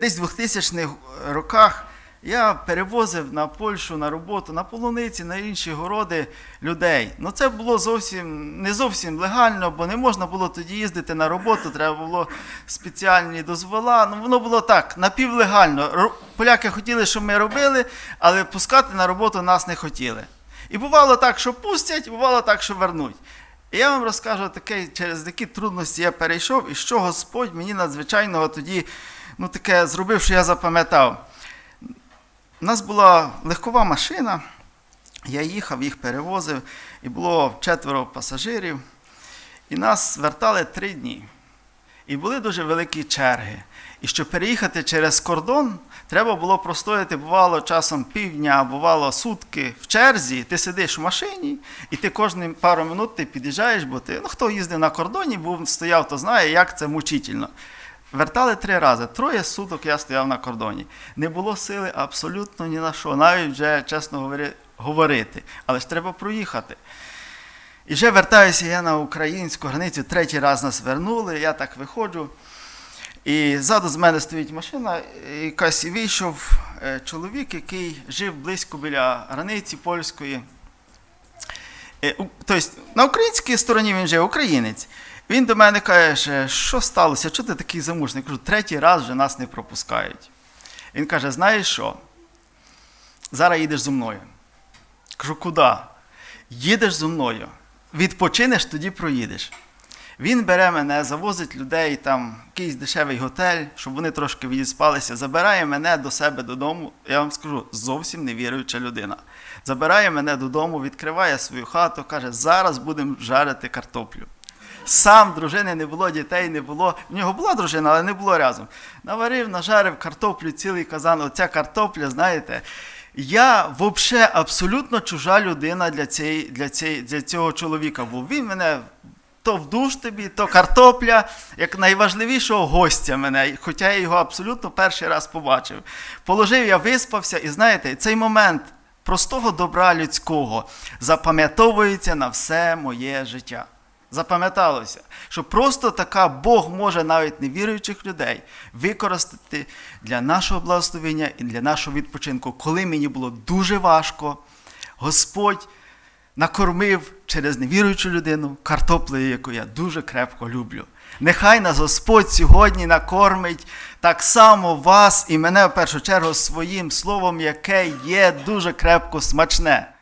Десь в 2000-х роках я перевозив на Польщу на роботу, на полуниці, на інші городи людей. Ну це було зовсім не зовсім легально, бо не можна було тоді їздити на роботу, треба було спеціальні дозвола. Ну воно було так, напівлегально. Поляки хотіли, щоб ми робили, але пускати на роботу нас не хотіли. І бувало так, що пустять, бувало так, що вернуть. І я вам розкажу таке, через які трудності я перейшов, і що Господь мені надзвичайного тоді ну, таке зробив, що я запам'ятав. У нас була легкова машина, я їхав, їх перевозив, і було четверо пасажирів, і нас вертали три дні. І були дуже великі черги. І щоб переїхати через кордон, треба було простояти, бувало часом півдня, бувало сутки в черзі. Ти сидиш в машині, і ти кожні пару минут ти під'їжджаєш, бо ти, ну хто їздив на кордоні, був стояв, то знає, як це мучительно. Вертали три рази. Троє суток я стояв на кордоні. Не було сили абсолютно ні на що, навіть вже, чесно говорити. Але ж треба проїхати. І вже вертаюся я на українську границю, третій раз нас вернули, я так виходжу. І ззаду з мене стоїть машина, і якась вийшов е, чоловік, який жив близько біля границі польської. Е, Тобто на українській стороні він жив, українець. Він до мене каже, що сталося? Чого ти такий замужний? Я кажу, третій раз вже нас не пропускають. Він каже: знаєш що? Зараз їдеш зі мною. Кажу, куди? Їдеш зі мною. Відпочинеш, тоді проїдеш. Він бере мене, завозить людей там якийсь дешевий готель, щоб вони трошки відіспалися, забирає мене до себе додому. Я вам скажу, зовсім невіруюча людина. Забирає мене додому, відкриває свою хату, каже, зараз будемо жарити картоплю. Сам дружини не було, дітей не було. В нього була дружина, але не було разом. Наварив, нажарив картоплю, цілий казан. Оця картопля, знаєте, я взагалі абсолютно чужа людина для, цієї, для, цієї, для цього чоловіка був. Він мене то в душ тобі, то картопля, як найважливішого гостя мене, хоча я його абсолютно перший раз побачив. Положив, я виспався, і знаєте, цей момент простого добра людського запам'ятовується на все моє життя. Запам'яталося, що просто така Бог може навіть невіруючих людей використати для нашого благословення і для нашого відпочинку. Коли мені було дуже важко, Господь накормив через невіруючу людину картоплею, яку я дуже крепко люблю. Нехай нас Господь сьогодні накормить так само вас і мене в першу чергу своїм словом, яке є дуже крепко смачне.